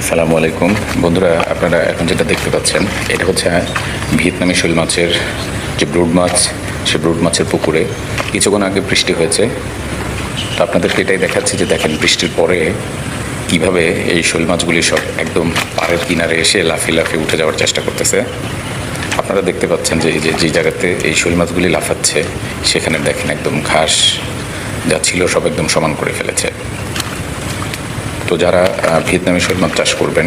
আসসালামু আলাইকুম। বন্ধুরা, আপনারা এখন যেটা দেখতে পাচ্ছেন, এটা হচ্ছে ভিয়েতনামি শৈল মাছের যে ব্রুড মাছ, সে ব্রুড মাছের পুকুরে। কিছুক্ষণ আগে বৃষ্টি হয়েছে। তো আপনাদেরকে এটাই দেখাচ্ছি যে দেখেন, বৃষ্টির পরে কীভাবে এই শৈল মাছগুলি সব একদম পাড়ের কিনারে এসে লাফিয়ে লাফিয়ে উঠে যাওয়ার চেষ্টা করতেছে। আপনারা দেখতে পাচ্ছেন যে যে যে জায়গাতে এই শৈল মাছগুলি লাফাচ্ছে, সেখানে দেখেন একদম ঘাস যা ছিল সব একদম সমান করে ফেলেছে। তো যারা ভিয়েতনামি শৈল মাছ চাষ করবেন,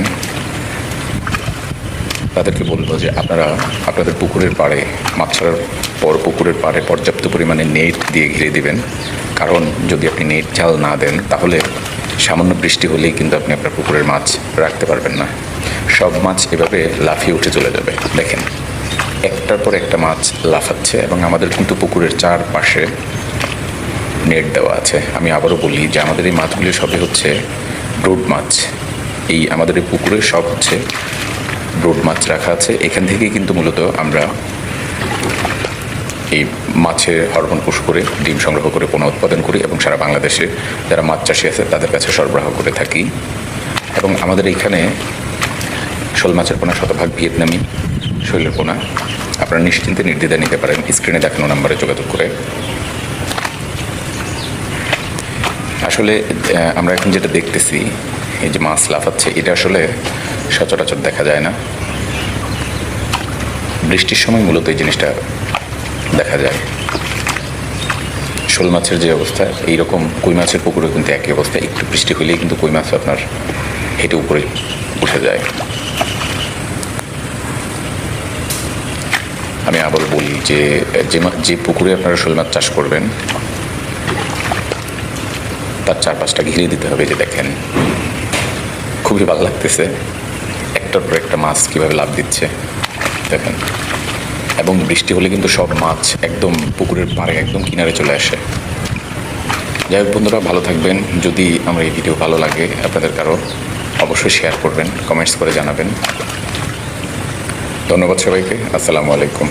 তাদেরকে বলব যে আপনারা আপনাদের পুকুরের পাড়ে, মাছ ছাড়ার পর পুকুরের পাড়ে পর্যাপ্ত পরিমাণে নেট দিয়ে ঘিরে দিবেন। কারণ যদি আপনি নেট জাল না দেন, তাহলে সামান্য বৃষ্টি হলেই কিন্তু আপনি আপনার পুকুরের মাছ রাখতে পারবেন না। সব মাছ এভাবে লাফিয়ে উঠে চলে যাবে, দেখেন। একটার পর একটা মাছ লাফাচ্ছে এবং আমাদের কিন্তু পুকুরের চারপাশে নেট দেওয়া আছে। আমি আবারও বলি যে আমাদের এই মাছগুলি সবই হচ্ছে ব্রুড মাছ। এই আমাদের এই পুকুরে সব হচ্ছে ব্রুড মাছ রাখা আছে। এখান থেকেই কিন্তু মূলত আমরা এই মাছের হরমোন পুষ করে, ডিম সংগ্রহ করে, পোনা উৎপাদন করি এবং সারা বাংলাদেশে যারা মাছ চাষি আছে, তাদের কাছে সরবরাহ করে থাকি। এবং আমাদের এইখানে শোল মাছের পোনা শতভাগ ভিয়েতনামি শৈলের পোনা। আপনারা নিশ্চিন্তে নির্দ্বিধায় নিতে পারেন। স্ক্রিনে দেখানো নাম্বারে যোগাযোগ করে আসলে আমরা এখন যেটা দেখতেছি, এই যে মাছ লাফাচ্ছে, এটা আসলে সচরাচর দেখা যায় না। বৃষ্টির সময় মূলত এই জিনিসটা দেখা যায়। শোল মাছের যে অবস্থা, এইরকম কই মাছের পুকুরে কিন্তু একই অবস্থা। একটু বৃষ্টি হলেই কিন্তু কই মাছ আপনার হেঁটে উপরে উঠে যায়। আমি আবার বলি যে যে পুকুরে আপনারা শোল মাছ চাষ করবেন তার চারপাশটা ঘিরে দিতে হবে যে দেখেন, খুবই ভালো লাগতেছে। একটার পর একটা মাছ কীভাবে লাভ দিচ্ছে, দেখেন। এবং বৃষ্টি হলে কিন্তু সব মাছ একদম পুকুরের পাড়ে, একদম কিনারে চলে আসে। যাই হোক বন্ধুরা, ভালো থাকবেন। যদি আমার এই ভিডিও ভালো লাগে আপনাদের কারও, অবশ্যই শেয়ার করবেন কমেন্টস করে জানাবেন। ধন্যবাদ সবাইকে। আসসালামু আলাইকুম।